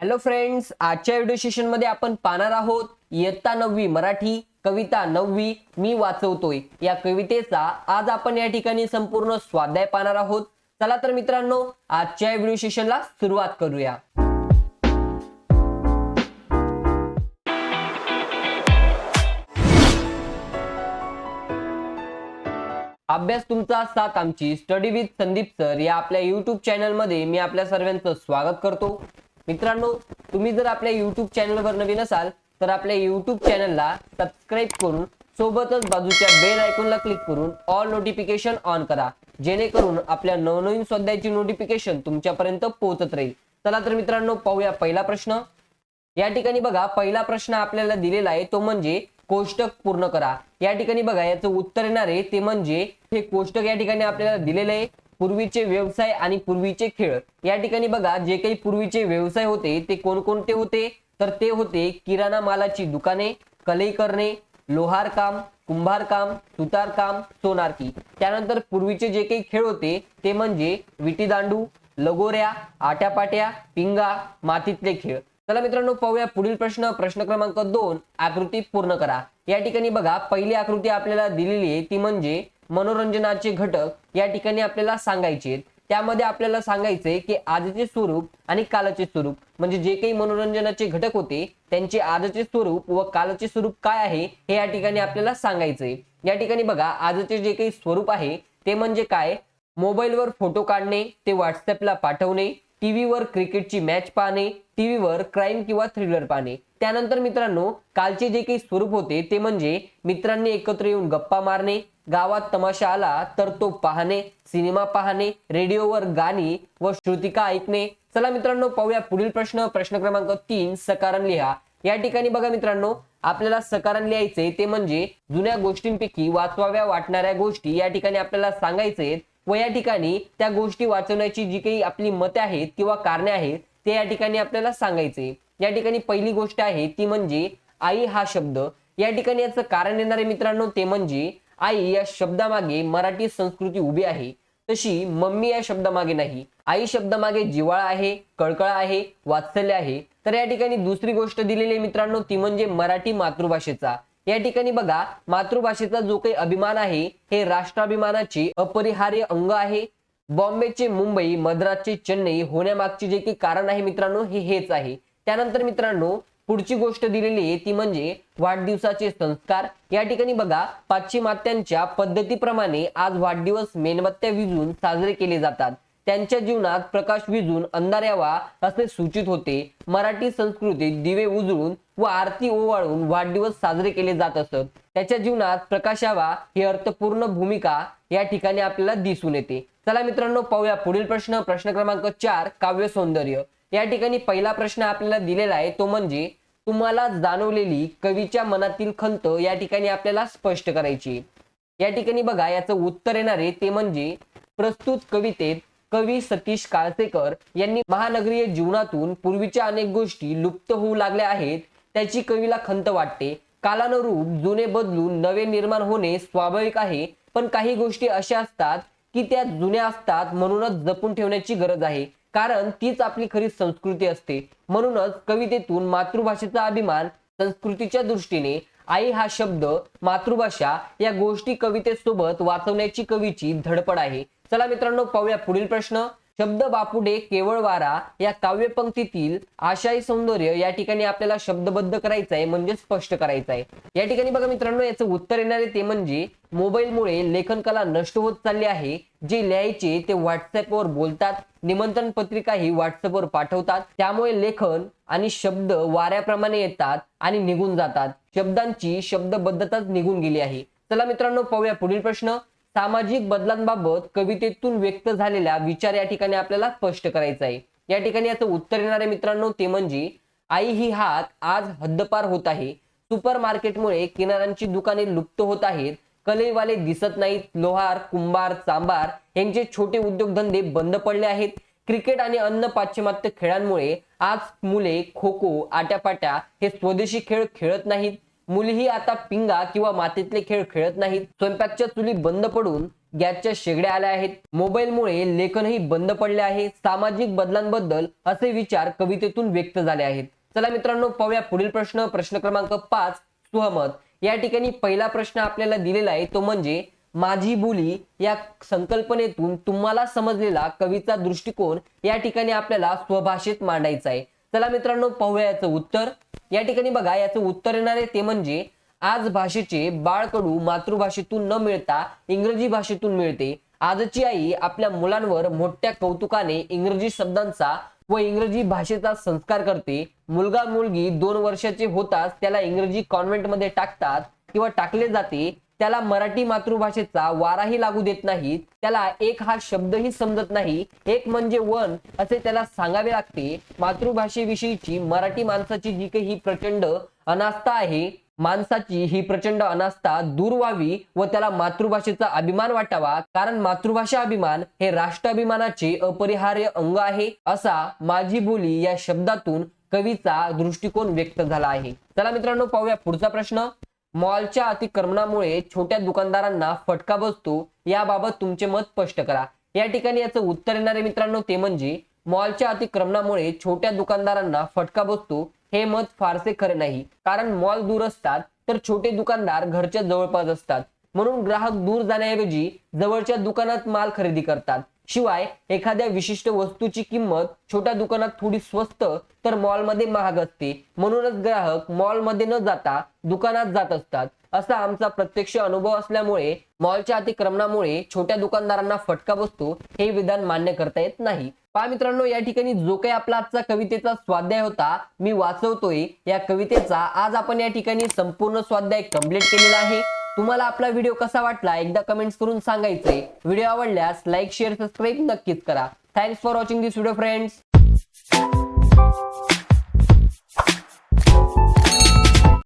Hello friends आजच्या video सेशनमध्ये आपण पाहणार आहोत इयत्ता नववी मराठी कविता नववी मी वाचवतोय. या कवितेचा आज आपण या ठिकाणी संपूर्ण स्वाध्याय पाहणार आहोत. चला तर मित्रांनो आजच्या व्हिडिओ सेशनला सुरुवात करूया. अभ्यास तुमचा साथ आमची. स्टडी विथ संदीप सर या आपल्या युट्यूब चॅनलमध्ये मी आपल्या सर्वांचं स्वागत करतो. मित्रांनो तुम्ही जर आपल्या युट्यूब चॅनलवर नवीन असाल तर आपल्या युट्यूब चॅनलला सबस्क्राईब करून सोबतच बाजूच्या बेल आयकॉनला क्लिक करून ऑल नोटिफिकेशन ऑन करा. जेणेकरून आपल्या नवनवीन स्वाध्यायाची नोटिफिकेशन तुमच्यापर्यंत पोहोचत राहील. चला तर मित्रांनो पाहूया पहिला प्रश्न. या ठिकाणी बघा पहिला प्रश्न आपल्याला दिलेला आहे तो म्हणजे कोष्टक पूर्ण करा. या ठिकाणी बघा याचं उत्तर येणार आहे ते म्हणजे हे कोष्टक या ठिकाणी आपल्याला दिलेलं आहे. पूर्वीचे व्यवसाय आणि पूर्वीचे खेळ. या ठिकाणी बघा जे काही पूर्वीचे व्यवसाय होते ते कोणकोणते होते? तर ते होते किराणा मालाची दुकाने कलई करणे लोहार काम कुंभार काम सुतार काम सोनारकी त्यानंतर पूर्वीचे जे काही खेळ होते ते म्हणजे विटीदांडू लगोऱ्या आट्यापाट्या पिंगा मातीतले खेळ. चला मित्रांनो पाहूया पुढील प्रश्न. प्रश्न क्रमांक दोन आकृती पूर्ण करा. या ठिकाणी बघा पहिली आकृती आपल्याला दिलेली आहे ती म्हणजे मनोरंजनाचे घटक या ठिकाणी आपल्याला सांगायचे आहेत. त्यामध्ये आपल्याला सांगायचंय की आजचे स्वरूप आणि कालचे स्वरूप. म्हणजे जे काही मनोरंजनाचे घटक होते त्यांचे आजचे स्वरूप व कालचे स्वरूप काय आहे हे या ठिकाणी आपल्याला सांगायचंय. या ठिकाणी बघा आजचे जे काही स्वरूप आहे ते म्हणजे काय? मोबाईलवर फोटो काढणे ते व्हॉट्सअपला पाठवणे टीव्हीवर क्रिकेटची मॅच पाहणे टीव्हीवर क्राईम किंवा थ्रिलर पाहणे. त्यानंतर मित्रांनो कालचे जे काही स्वरूप होते ते म्हणजे मित्रांनी एकत्र येऊन गप्पा मारणे गावात तमाशा आला तर तो पाहणे सिनेमा पाहणे रेडिओवर गाणी व श्रुतिका ऐकणे. चला मित्रांनो पाहूया पुढील प्रश्न. प्रश्न क्रमांक तीन सकारण लिहा. या ठिकाणी बघा मित्रांनो आपल्याला सकारण लिहायचे ते म्हणजे जुन्या गोष्टींपैकी वाचवाव्या वाटणाऱ्या गोष्टी या ठिकाणी आपल्याला सांगायचे व या ठिकाणी त्या गोष्टी वाचवण्याची जी काही आपली मते आहेत किंवा कारणे आहेत ते या ठिकाणी आपल्याला सांगायचे. या ठिकाणी पहिली गोष्ट आहे ती म्हणजे आई हा शब्द. या ठिकाणी याचं कारण येणारे मित्रांनो ते म्हणजे आई या शब्दामागे मराठी संस्कृती उभी आहे. तशी मम्मी या शब्दामागे नाही. आई शब्दामागे जिव्हाळा आहे कळकळा आहे वात्सल्य आहे. तर या ठिकाणी दुसरी गोष्ट दिलेली मित्रांनो ती म्हणजे मराठी मातृभाषेचा. या ठिकाणी बघा मातृभाषेचा जो काही अभिमान आहे हे राष्ट्राभिमानाचे अपरिहार्य अंग आहे. बॉम्बेचे मुंबई मद्रासचे चेन्नई होण्यामागचे जे काही कारण आहे मित्रांनो हे हेच आहे. त्यानंतर मित्रांनो पुढची गोष्ट दिलेली आहे ती म्हणजे वाढदिवसाचे संस्कार. या ठिकाणी बघा पाश्चिमात्यांच्या पद्धतीप्रमाणे आज वाढदिवस मेणबत्त्या विजून साजरे केले जातात. त्यांच्या जीवनात प्रकाश विजून अंधार यावा असे सूचित होते. मराठी संस्कृतीत दिवे उजळून व आरती ओवाळून वाढदिवस साजरे केले जात असत. त्याच्या जीवनात प्रकाश यावा ही अर्थपूर्ण भूमिका या ठिकाणी आपल्याला दिसून येते. चला मित्रांनो पाहूया. पुढील प्रश्न प्रश्न क्रमांक चार काव्य सौंदर्य. या ठिकाणी पहिला प्रश्न आपल्याला दिलेला आहे तो म्हणजे तुम्हाला जाणवलेली कवीच्या मनातील खंत या ठिकाणी आपल्याला स्पष्ट करायची या ठिकाणी बघा याचं उत्तर येणारे ते म्हणजे प्रस्तुत कवितेत कवी सतीश काळसेकर यांनी महानगरीय जीवनातून पूर्वीच्या अनेक गोष्टी लुप्त होऊ लागल्या आहेत. त्याची कवीला खंत वाटते. कालानुरूप जुने बदलून नवे निर्माण होणे स्वाभाविक आहे. पण काही गोष्टी अशा असतात की त्या जुन्या असतात म्हणूनच जपून ठेवण्याची गरज आहे. कारण तीच आपली खरी संस्कृती असते. म्हणूनच कवितेतून मातृभाषेचा अभिमान संस्कृतीच्या दृष्टीने आई हा शब्द मातृभाषा या गोष्टी कवितेसोबत वाचवण्याची कवीची धडपड आहे. चला मित्रांनो पाहूया पुढील प्रश्न. शब्द बापुडे केवळ वारा या काव्यपंक्तीतील आशाई सौंदर्य या ठिकाणी आपल्याला शब्दबद्ध करायचं आहे म्हणजे स्पष्ट करायचं आहे या ठिकाणी बघा मित्रांनो याचं उत्तर येणार आहे ते म्हणजे मोबाईलमुळे लेखन कला नष्ट होत चालली आहे. जे लिहायचे ते व्हॉट्सअपवर बोलतात निमंत्रण पत्रिकाही व्हॉट्सअपवर पाठवतात. त्यामुळे लेखन आणि शब्द वाऱ्याप्रमाणे येतात आणि निघून जातात. शब्दांची शब्दबद्धताच निघून गेली आहे. चला मित्रांनो पाहूया पुढील प्रश्न. सामाजिक बदलांबाबत कवितेतून व्यक्त झालेला विचार या ठिकाणी आपल्याला स्पष्ट करायचा आहे. या ठिकाणी याचं उत्तर येणारे मित्रांनो ते म्हणजे आई ही हात आज हद्दपार होत आहे. सुपर मार्केटमुळे किनाऱ्यांची दुकाने लुप्त होत आहेत. कलेवाले दिसत नाहीत. लोहार कुंभार चांबार यांचे छोटे उद्योगधंदे बंद पडले आहेत. क्रिकेट आणि अन्य पाश्चिमात्य खेळांमुळे आज मुले खो खो आट्यापाट्या हे स्वदेशी खेळ खेळत नाहीत. मुलीही आता पिंगा किंवा मातीतले खेळ खेळत नाहीत. स्वयंपाकच्या चुली बंद पडून गॅसच्या शेगड्या आल्या आहेत. मोबाईलमुळे लेखनही बंद पडले आहे. सामाजिक बदलांबद्दल असे विचार कवितेतून व्यक्त झाले आहेत. चला मित्रांनो पाहूया पुढील प्रश्न. प्रश्न क्रमांक पाच सुहमत. या ठिकाणी पहिला प्रश्न आपल्याला दिलेला आहे. तो म्हणजे माझी बोली या संकल्पनेतून तुम्हाला समजलेला कवीचा दृष्टिकोन या ठिकाणी आपल्याला स्वभाषेत मांडायचा आहे. चला मित्रांनो पाहूया याचं उत्तर. या ठिकाणी बघा याचं उत्तर येणार आहे ते म्हणजे आज भाषेचे बाळकडू मातृभाषेतून न मिळता इंग्रजी भाषेतून मिळते. आजची आई आपल्या मुलांवर मोठ्या कौतुकाने इंग्रजी शब्दांचा व इंग्रजी भाषेचा संस्कार करते. मुलगा मुलगी दोन वर्षाचे होताच त्याला इंग्रजी कॉन्व्हेंटमध्ये टाकतात किंवा टाकले जाते. त्याला मराठी मातृभाषेचा वाराही लागू देत नाही त्याला एक हा शब्दही समजत नाही एक म्हणजे वन असे त्याला सांगावे लागते. मातृभाषेविषयीची मराठी माणसाची जी काही ही प्रचंड अनास्था आहे माणसाची ही प्रचंड अनास्था दूर व्हावी व त्याला मातृभाषेचा अभिमान वाटावा कारण मातृभाषा अभिमान हे राष्ट्राभिमानाचे अपरिहार्य अंग आहे असा माझी बोली या शब्दातून कवीचा दृष्टिकोन व्यक्त झाला आहे. चला मित्रांनो पाहूया पुढचा प्रश्न. मॉलच्या अतिक्रमणामुळे छोट्या दुकानदारांना फटका बसतो याबाबत तुमचे मत स्पष्ट करा. या ठिकाणी याचं उत्तर येणारे मित्रांनो ते म्हणजे मॉलच्या अतिक्रमणामुळे छोट्या दुकानदारांना फटका बसतो हे मत फारसे खरे नाही. कारण मॉल दूर असतात तर छोटे दुकानदार घरच्या जवळपास असतात. म्हणून ग्राहक दूर जाण्याऐवजी जवळच्या दुकानात माल खरेदी करतात. शिवाय एखाद्या विशिष्ट वस्तूची किंमत छोट्या दुकानात थोडी स्वस्त तर मॉलमध्ये महाग असते. म्हणूनच ग्राहक मॉलमध्ये न जाता दुकानात जात असतात. असा आमचा प्रत्यक्ष अनुभव असल्यामुळे मॉलच्या अतिक्रमणामुळे छोट्या दुकानदारांना फटका बसतो हे विधान मान्य करता येत नाही. पहा मित्रांनो या ठिकाणी जो काही आपला आजचा कवितेचा स्वाध्याय होता मी वाचवतोय. या कवितेचा आज आपण या ठिकाणी संपूर्ण स्वाध्याय कंप्लीट केलेला आहे. तुम्हाला आपला व्हिडिओ कसा वाटला एकदा कमेंट्स करून सांगायचंय व्हिडिओ आवडल्यास लाईक शेअर सबस्क्राईब नक्कीच करा. Thanks for watching this video friends